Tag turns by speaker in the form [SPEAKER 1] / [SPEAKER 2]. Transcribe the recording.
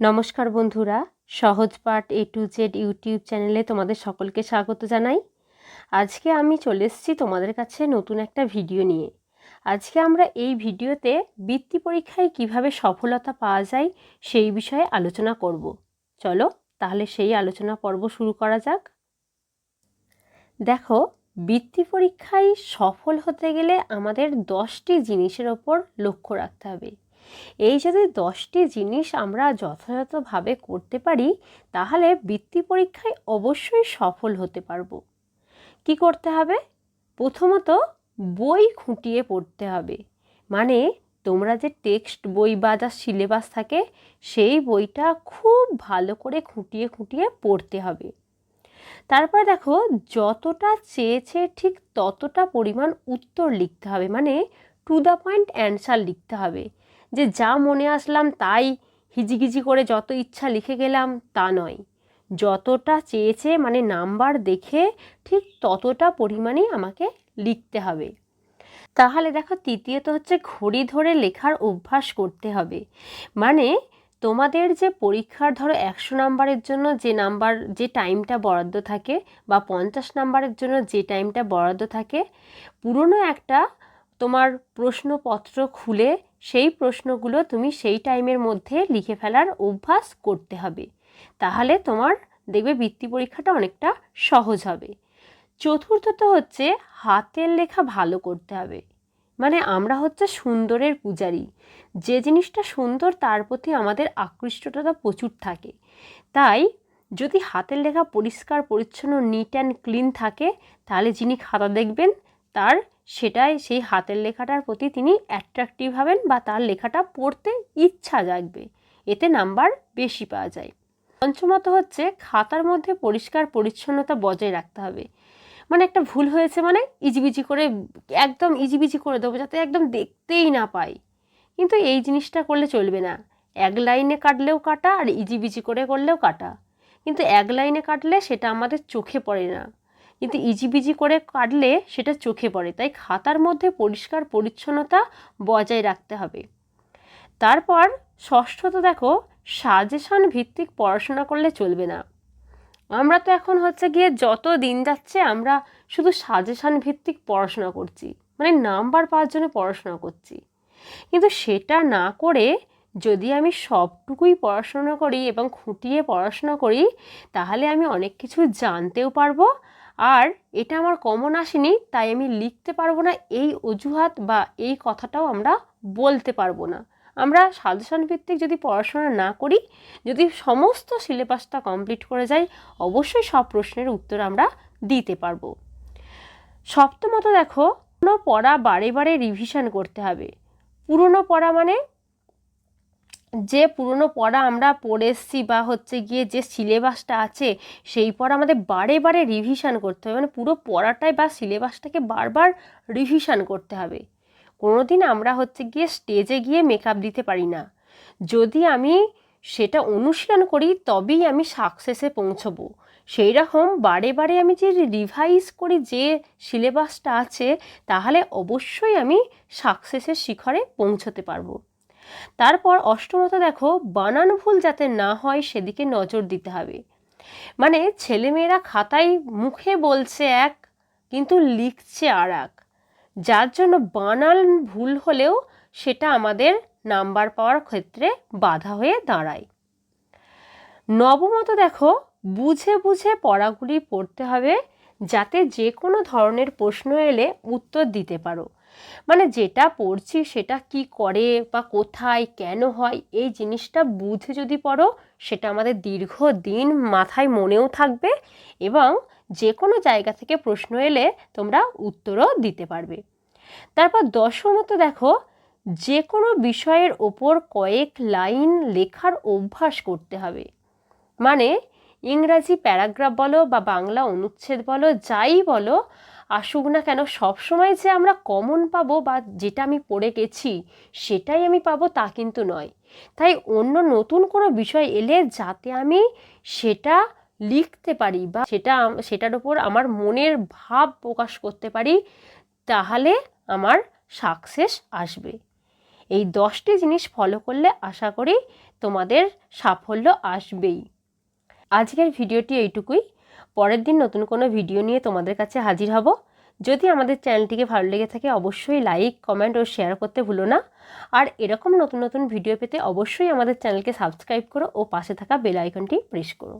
[SPEAKER 1] নমস্কার বন্ধুরা, সহজ পাঠ এ টু জেড ইউটিউব চ্যানেলে তোমাদের সকলকে স্বাগত জানাই। আজকে আমি চলে এসেছি তোমাদের কাছে নতুন একটা ভিডিও নিয়ে। আজকে আমরা এই ভিডিওতে বৃত্তি পরীক্ষায় কীভাবে সফলতা পাওয়া যায় সেই বিষয়ে আলোচনা করব। চলো তাহলে সেই আলোচনা পর্ব শুরু করা যাক। দেখো, বৃত্তি পরীক্ষায় সফল হতে গেলে আমাদের দশটি জিনিসের ওপর লক্ষ্য রাখতে হবে। এই যদি দশটি জিনিস আমরা যথাযথভাবে করতে পারি, তাহলে বৃত্তি পরীক্ষায় অবশ্যই সফল হতে পারব। কি করতে হবে? প্রথমত বই খুঁটিয়ে পড়তে হবে। মানে তোমরা যে টেক্সট বই বা যা সিলেবাস থাকে, সেই বইটা খুব ভালো করে খুঁটিয়ে খুঁটিয়ে পড়তে হবে। তারপর দেখো, যতটা চেয়েছে ঠিক ততটা পরিমাণ উত্তর লিখতে হবে। মানে টু দ্য পয়েন্ট অ্যান্সার লিখতে হবে। যে যা মনে আসলাম তাই হিজিগিজি করে যত ইচ্ছা লিখে গেলাম তা নয়। যতটা চেয়েছে মানে নাম্বার দেখে ঠিক ততটা পরিমাণেই আমাকে লিখতে হবে। তাহলে দেখো তৃতীয়ত হচ্ছে ঘড়ি ধরে লেখার অভ্যাস করতে হবে। মানে তোমাদের যে পরীক্ষার ধরো একশো নাম্বারের জন্য যে নাম্বার যে টাইমটা বরাদ্দ থাকে বা পঞ্চাশ নাম্বারের জন্য যে টাইমটা বরাদ্দ থাকে, পুরনো একটা তোমার প্রশ্নপত্র খুলে সেই প্রশ্নগুলো তুমি সেই টাইমের মধ্যে লিখে ফেলার অভ্যাস করতে হবে। তাহলে তোমার দেখবে বৃত্তি পরীক্ষাটা অনেকটা সহজ হবে। চতুর্থত হচ্ছে হাতের লেখা ভালো করতে হবে। মানে আমরা হচ্ছে সুন্দরের পূজারী। যে জিনিসটা সুন্দর তার প্রতি আমাদের আকৃষ্টতা প্রচুর থাকে। তাই যদি হাতের লেখা পরিষ্কার, পরিচ্ছন্ন নিট অ্যান্ড ক্লিন থাকে, তাহলে যিনি খাতা দেখবেন, তার সেটাই সেই হাতের লেখাটার প্রতি তিনি অ্যাট্রাকটিভ হবেন বা তার লেখাটা পড়তে ইচ্ছা জাগবে। এতে নাম্বার বেশি পাওয়া যায়। পঞ্চমত হচ্ছে খাতার মধ্যে পরিষ্কার পরিচ্ছন্নতা বজায় রাখতে হবে। মানে একটা ভুল হয়েছে মানে ইজিবিজি করে একদম ইজিবিজি করে দেবো যাতে একদম দেখতেই না পাই। কিন্তু এই জিনিসটা করলে চলবে না। এক লাইনে কাটলেও কাটা আর ইজিবিজি করে করলেও কাটা। কিন্তু এক লাইনে কাটলে সেটা আমাদের চোখে পড়ে না। কিন্তু ইজিবিজি করে কাটলে সেটা চোখে পড়ে, তাই খাতার মধ্যে পরিষ্কার পরিচ্ছন্নতা বজায় রাখতে হবে। তারপর ষষ্ঠত দেখো, সাজেশন ভিত্তিক পড়াশোনা করলে চলবে না। আমরা তো এখন হচ্ছে গিয়ে যত দিন যাচ্ছে আমরা শুধু সাজেশন ভিত্তিক পড়াশোনা করছি মানে নাম্বার পাওয়ার জন্য পড়াশোনা করছি। কিন্তু সেটা না করে যদি আমি সবটুকুই পড়াশোনা করি এবং খুঁটিয়ে পড়াশোনা করি, তাহলে আমি অনেক কিছু জানতেও পারব আর এটা আমার কমন আসেনি, তাই আমি লিখতে পারব না, এই অজুহাত বা এই কথাটাও আমরা বলতে পারব না। আমরা সাজেশন ভিত্তিক যদি পড়াশোনা না করি, যদি সমস্ত সিলেবাসটা কমপ্লিট করে যাই, অবশ্যই সব প্রশ্নের উত্তর আমরা দিতে পারব। সপ্তমত দেখো, পুরনো পড়া বারে বারে রিভিশন করতে হবে। পুরনো পড়া মানে যে পুরনো পড়া আমরা পড়ে এসছি বা হচ্ছে গিয়ে যে সিলেবাসটা আছে, সেই পড়া আমাদের বারে বারে রিভিশন করতে হবে। মানে পুরো পড়াটাই বা সিলেবাসটাকে বারবার রিভিশন করতে হবে। কোনো দিন আমরা হচ্ছে গিয়ে স্টেজে গিয়ে মেকআপ দিতে পারি না। যদি আমি সেটা অনুশীলন করি, তবেই আমি সাকসেসে পৌঁছবো। সেই রকম বারে বারে আমি যে রিভাইজ করি যে সিলেবাসটা আছে, তাহলে অবশ্যই আমি সাকসেসের শিখরে পৌঁছতে পারব। তারপর অষ্টমত দেখো, বানান ভুল যাতে না হয় সেদিকে নজর দিতে হবে। মানে ছেলেমেয়েরা খাতায় মুখে বলছে এক, কিন্তু লিখছে আর এক। যার জন্য বানান ভুল হলেও সেটা আমাদের নাম্বার পাওয়ার ক্ষেত্রে বাধা হয়ে দাঁড়ায়। নবমত দেখো, বুঝে বুঝে পড়াগুলি পড়তে হবে যাতে যে কোনো ধরনের প্রশ্ন এলে উত্তর দিতে পারো। মানে যেটা পড়ছি সেটা কি করে বা কোথায়, কেন হয়, এই জিনিসটা বুঝে যদি পড়ো, সেটা আমাদের দীর্ঘ দিন মাথায় মনেও থাকবে এবং যে কোনো জায়গা থেকে প্রশ্ন এলে তোমরা উত্তরও দিতে পারবে। তারপর দশমত দেখো যে কোনো বিষয়ের ওপর কয়েক লাইন লেখার অভ্যাস করতে হবে। মানে ইংরাজি প্যারাগ্রাফ বলো বা বাংলা অনুচ্ছেদ বলো, যাই বলো, আসুক না কেন, সবসময় যে আমরা কমন পাবো বা যেটা আমি পড়ে গেছি, সেটাই আমি পাবো তা কিন্তু নয়। তাই অন্য নতুন কোনো বিষয় এলে যাতে আমি সেটা লিখতে পারি বা সেটা সেটার ওপর আমার মনের ভাব প্রকাশ করতে পারি, তাহলে আমার সাকসেস আসবে। এই দশটি জিনিস ফলো করলে আশা করি তোমাদের সাফল্য আসবেই। আজকের ভিডিওটি এইটুকুই। পরের দিন নতুন কোনো ভিডিও নিয়ে তোমাদের কাছে হাজির হব। যদি আমাদের চ্যানেলটিকে ভালো লেগে থাকে অবশ্যই লাইক, কমেন্ট ও শেয়ার করতে ভুলো না। আর এরকম নতুন নতুন ভিডিও পেতে অবশ্যই আমাদের চ্যানেলকে সাবস্ক্রাইব করো ও পাশে থাকা বেল আইকনটি প্রেস করো।